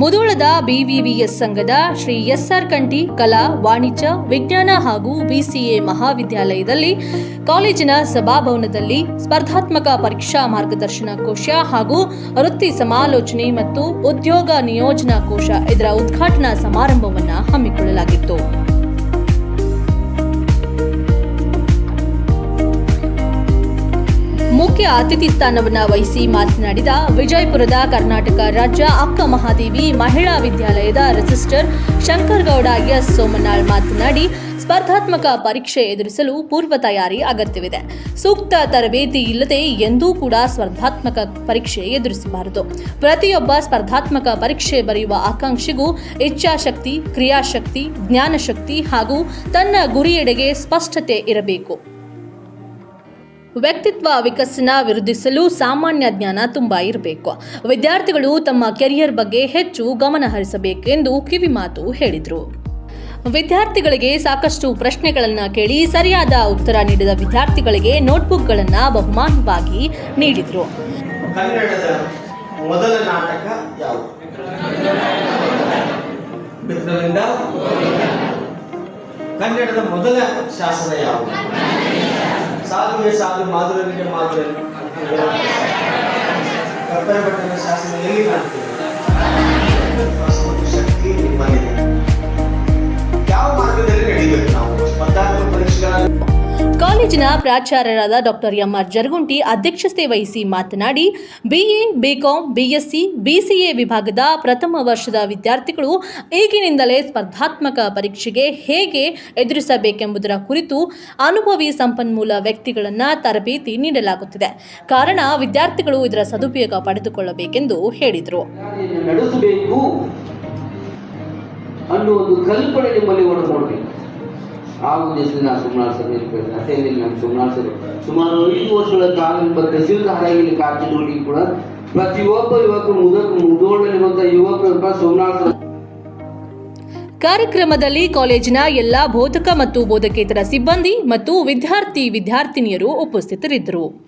ಮುಧೋಳದ ಬಿವಿವಿಎಸ್ ಸಂಘದ ಶ್ರೀ ಎಸ್ಆರ್ ಕಂಠಿ ಕಲಾ, ವಾಣಿಜ್ಯ, ವಿಜ್ಞಾನ ಹಾಗೂ ಬಿಸಿಎ ಮಹಾವಿದ್ಯಾಲಯದಲ್ಲಿ ಕಾಲೇಜಿನ ಸಭಾಭವನದಲ್ಲಿ ಸ್ಪರ್ಧಾತ್ಮಕ ಪರೀಕ್ಷಾ ಮಾರ್ಗದರ್ಶನ ಕೋಶ ಹಾಗೂ ವೃತ್ತಿ ಸಮಾಲೋಚನೆ ಮತ್ತು ಉದ್ಯೋಗ ನಿಯೋಜನಾ ಕೋಶ ಇದರ ಉದ್ಘಾಟನಾ ಸಮಾರಂಭವನ್ನು ಹಮ್ಮಿಕೊಳ್ಳಲಾಗಿತ್ತು. ಮುಖ್ಯ ಅತಿಥಿ ಸ್ಥಾನವನ್ನು ವಹಿಸಿ ಮಾತನಾಡಿದ ವಿಜಯಪುರದ ಕರ್ನಾಟಕ ರಾಜ್ಯ ಅಕ್ಕ ಮಹಾದೇವಿ ಮಹಿಳಾ ವಿದ್ಯಾಲಯದ ರಿಜಿಸ್ಟರ್ ಶಂಕರಗೌಡ ಎಸ್ ಸೋಮನಾಳ್ ಮಾತನಾಡಿ, ಸ್ಪರ್ಧಾತ್ಮಕ ಪರೀಕ್ಷೆ ಎದುರಿಸಲು ಪೂರ್ವ ತಯಾರಿ ಅಗತ್ಯವಿದೆ. ಸೂಕ್ತ ತರಬೇತಿ ಇಲ್ಲದೆ ಎಂದೂ ಕೂಡ ಸ್ಪರ್ಧಾತ್ಮಕ ಪರೀಕ್ಷೆ ಎದುರಿಸಬಾರದು. ಪ್ರತಿಯೊಬ್ಬ ಸ್ಪರ್ಧಾತ್ಮಕ ಪರೀಕ್ಷೆ ಬರೆಯುವ ಆಕಾಂಕ್ಷಿಗೂ ಇಚ್ಛಾಶಕ್ತಿ, ಕ್ರಿಯಾಶಕ್ತಿ, ಜ್ಞಾನಶಕ್ತಿ ಹಾಗೂ ತನ್ನ ಗುರಿಯೆಡೆಗೆ ಸ್ಪಷ್ಟತೆ ಇರಬೇಕು. ವ್ಯಕ್ತಿತ್ವ ವಿಕಸನ ವಿರುದ್ಧಿಸಲು ಸಾಮಾನ್ಯ ಜ್ಞಾನ ತುಂಬ ಇರಬೇಕು. ವಿದ್ಯಾರ್ಥಿಗಳು ತಮ್ಮ ಕೆರಿಯರ್ ಬಗ್ಗೆ ಹೆಚ್ಚು ಗಮನ ಹರಿಸಬೇಕೆಂದು ಕಿವಿಮಾತು ಹೇಳಿದರು. ವಿದ್ಯಾರ್ಥಿಗಳಿಗೆ ಸಾಕಷ್ಟು ಪ್ರಶ್ನೆಗಳನ್ನು ಕೇಳಿ ಸರಿಯಾದ ಉತ್ತರ ನೀಡಿದ ವಿದ್ಯಾರ್ಥಿಗಳಿಗೆ ನೋಟ್ಬುಕ್ಗಳನ್ನು ಬಹುಮಾನವಾಗಿ ನೀಡಿದರು. ಮೊದಲ ನಾಟಕ ಯಾವುದು? ಕನ್ನಡದ ಮೊದಲ ಶಾಸನ ಯಾವುದು? ಸಾಧುವೆ ಸಾಧು ಮಾಧುರನಿಗೆ ಮಾಧುರನಿ ಕಪ್ಪೆ ಬಟ್ಟನ ಶಾಸನ ಎಲ್ಲಿ ಕಾಣ್ತೀವಿ ಕಾಲೇಜಿನ ಪ್ರಾಚಾರ್ಯರಾದ ಡಾಕ್ಟರ್ ಎಂಆರ್ ಜರಗುಂಟಿ ಅಧ್ಯಕ್ಷತೆ ವಹಿಸಿ ಮಾತನಾಡಿ ಬಿಎ ಬಿಕಾಂ ಬಿಎಸ್ಸಿ ಬಿಸಿಎ ವಿಭಾಗದ ಪ್ರಥಮ ವರ್ಷದ ವಿದ್ಯಾರ್ಥಿಗಳು ಈಗಿನಿಂದಲೇ ಸ್ಪರ್ಧಾತ್ಮಕ ಪರೀಕ್ಷೆಗೆ ಹೇಗೆ ಎದುರಿಸಬೇಕೆಂಬುದರ ಕುರಿತು ಅನುಭವಿ ಸಂಪನ್ಮೂಲ ವ್ಯಕ್ತಿಗಳನ್ನು ತರಬೇತಿ ನೀಡಲಾಗುತ್ತಿದೆ. ಕಾರಣ, ವಿದ್ಯಾರ್ಥಿಗಳು ಇದರ ಸದುಪಯೋಗ ಪಡೆದುಕೊಳ್ಳಬೇಕೆಂದು ಹೇಳಿದರು. ಅನ್ನೋ ಒಂದು ಕಲ್ಪನೆ ನಿಮ್ಮಲ್ಲಿ ಒಳಗೆ ನೋಡಬೇಕು ಆ ಉದ್ದೇಶದಿಂದ ನಾನು ಸುಮಾರು ಸರ್ ಅಷ್ಟೇ ನಾನು ಸುಮಾರು ಸರ್ ಸುಮಾರು ಐದು ವರ್ಷಗಳ ಕಾಲ ನಿಮ್ಮ ತಹಸೀಲ್ದಾರಾಗಿ ಕಾರ್ಯದಲ್ಲಿ ಕೂಡ ಪ್ರತಿಯೊಬ್ಬ ಯುವಕ ಮುದಕ ಮುದೋಳಲ್ಲಿರುವಂತಹ ಯುವಕರು ಸೋಮನಾಥ ಕಾರ್ಯಕ್ರಮದಲ್ಲಿ ಕಾಲೇಜಿನ ಎಲ್ಲಾ ಬೋಧಕ ಮತ್ತು ಬೋಧಕೇತರ ಸಿಬ್ಬಂದಿ ಮತ್ತು ವಿದ್ಯಾರ್ಥಿ, ವಿದ್ಯಾರ್ಥಿನಿಯರು ಉಪಸ್ಥಿತರಿದ್ದರು.